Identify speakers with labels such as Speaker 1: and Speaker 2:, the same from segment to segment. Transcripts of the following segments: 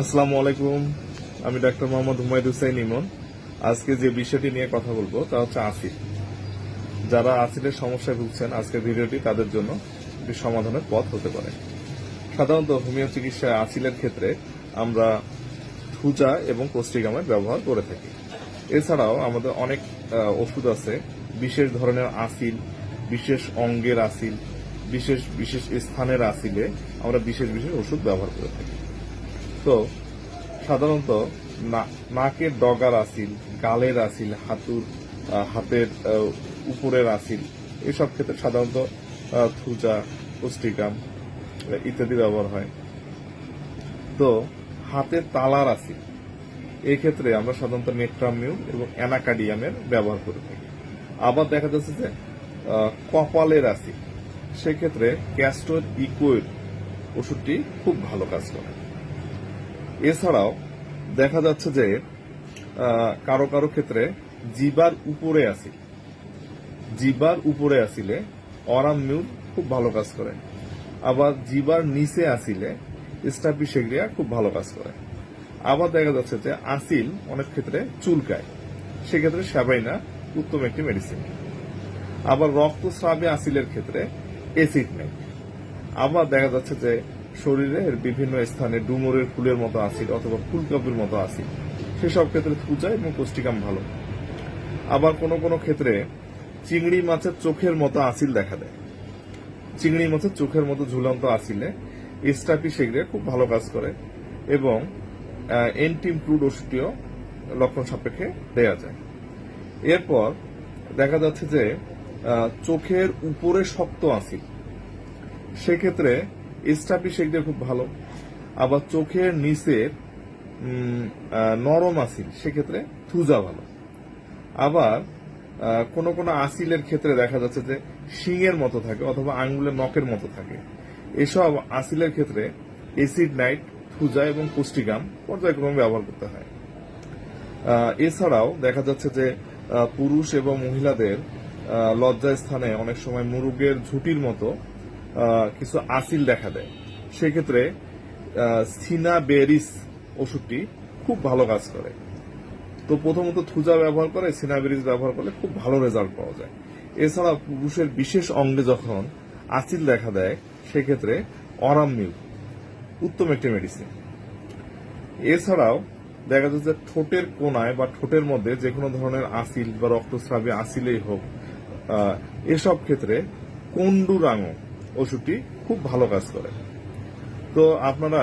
Speaker 1: আসসালামু আলাইকুম। আমি ডাক্তার মোহাম্মদ হুমায়ুদ হুসাইন ইমন আজকে যে বিষয়টি নিয়ে কথা বলব তা হচ্ছে আসিল যারা আসিলের সমস্যায় ভুগছেন, আজকের ভিডিওটি তাদের জন্য একটি সমাধানের পথ হতে পারে। সাধারণত হোমিও চিকিৎসায় আসিলের ক্ষেত্রে আমরা থুজা এবং কোস্টিগামের ব্যবহার করে থাকি। এছাড়াও আমাদের অনেক ওষুধ আছে, বিশেষ ধরনের আসিল বিশেষ অঙ্গের আসিল বিশেষ বিশেষ স্থানের আসিলে আমরা বিশেষ বিশেষ ওষুধ ব্যবহার করে থাকি। তো সাধারণত নাকের ডগার আসিল গালের আসিল হাতুর হাতের উপরের আসিল এসব ক্ষেত্রে সাধারণত থুজা পুষ্টিকাম ইত্যাদি ব্যবহার হয়। তো হাতের তালার আসিল এই ক্ষেত্রে আমরা সাধারণত মেট্রামিউল এবং অ্যানাকাডিয়ামের ব্যবহার করে থাকি। আবার দেখা যাচ্ছে যে কপালের আসিল সেক্ষেত্রে ক্যাস্টর ইকোয়ের ওষুধটি খুব ভালো কাজ করে। এছাড়াও দেখা যাচ্ছে যে কারও কারও ক্ষেত্রে জিবার উপরে আসিল জিবার উপরে আসিলে অরাম মিউল খুব ভালো কাজ করে। আবার জিবার নিচে আসিলে স্টাপিসেগ্রিয়া খুব ভালো কাজ করে। আবার দেখা যাচ্ছে যে আসিল অনেক ক্ষেত্রে চুলকায়। সেক্ষেত্রে স্যাবাইনা উত্তম একটি মেডিসিন আবার রক্তস্রাবে আসিলের ক্ষেত্রে এসিড নেই আবার দেখা যাচ্ছে যে শরীরের বিভিন্ন স্থানে ডুমুরের ফুলের মতো আসিড অথবা ফুলকপির মতো আসিড সেসব ক্ষেত্রে থুজা এবং পুষ্টিকাম ভালো। আবার কোনো কোনো ক্ষেত্রে চিংড়ি মাছের চোখের মতো আসিল দেখা দেয়। চিংড়ি মাছের চোখের মতো ঝুলন্ত আসিলে এস্টাপি সেগ্রিয়া খুব ভালো কাজ করে এবং এন্টিমপ্রুড ওষুধটিও লক্ষণ সাপেক্ষে দেয়া যায়। এরপর দেখা যাচ্ছে যে চোখের উপরে শক্ত আসিল সেক্ষেত্রে স্টাপি সেকদের খুব ভালো। আবার চোখের নিচের নরম আসিল সেক্ষেত্রে থুজা ভালো। আবার কোন কোন আসিলের ক্ষেত্রে দেখা যাচ্ছে যে শিংয়ের মতো থাকে অথবা আঙ্গুলের নখের মতো থাকে। এসব আসিলের ক্ষেত্রে এসিড নাইট থুজা এবং পুষ্টিকাম পর্যায়ক্রমে ব্যবহার করতে হয়। এছাড়াও দেখা যাচ্ছে যে পুরুষ এবং মহিলাদের আহ, লজ্জা স্থানে অনেক সময় মুরুগের ঝুটির মতো কিছু আসিল দেখা দেয়। সেক্ষেত্রে সিনাবেরিস ওষুধটি খুব ভালো কাজ করে। তো প্রথমত থুজা ব্যবহার করে সিনাবেরিস ব্যবহার করলে খুব ভালো রেজাল্ট পাওয়া যায়। এছাড়া পুরুষের বিশেষ অঙ্গে যখন আসিল দেখা দেয়, সেক্ষেত্রে অরাম মিল উত্তম একটি মেডিসিন এছাড়াও দেখা যাচ্ছে যে ঠোঁটের কোনায় বা ঠোঁটের মধ্যে যে কোনো ধরনের আসিল বা রক্তস্রাবে আসিলেই হোক এসব ক্ষেত্রে কন্ডুরাঙ ওষুধটি খুব ভালো কাজ করে। তো আপনারা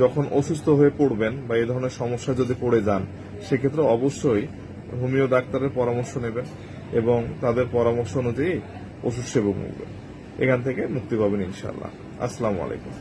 Speaker 1: যখন অসুস্থ হয়ে পড়বেন বা এই ধরনের সমস্যা যদি পড়ে যান, সেক্ষেত্রে অবশ্যই হোমিও ডাক্তারের পরামর্শ নেবেন এবং তাদের পরামর্শ অনুযায়ী ওষুধ সেবন নেবেন এখান থেকে মুক্তি পাবেন ইনশাল্লাহ আসসালাম আলাইকুম।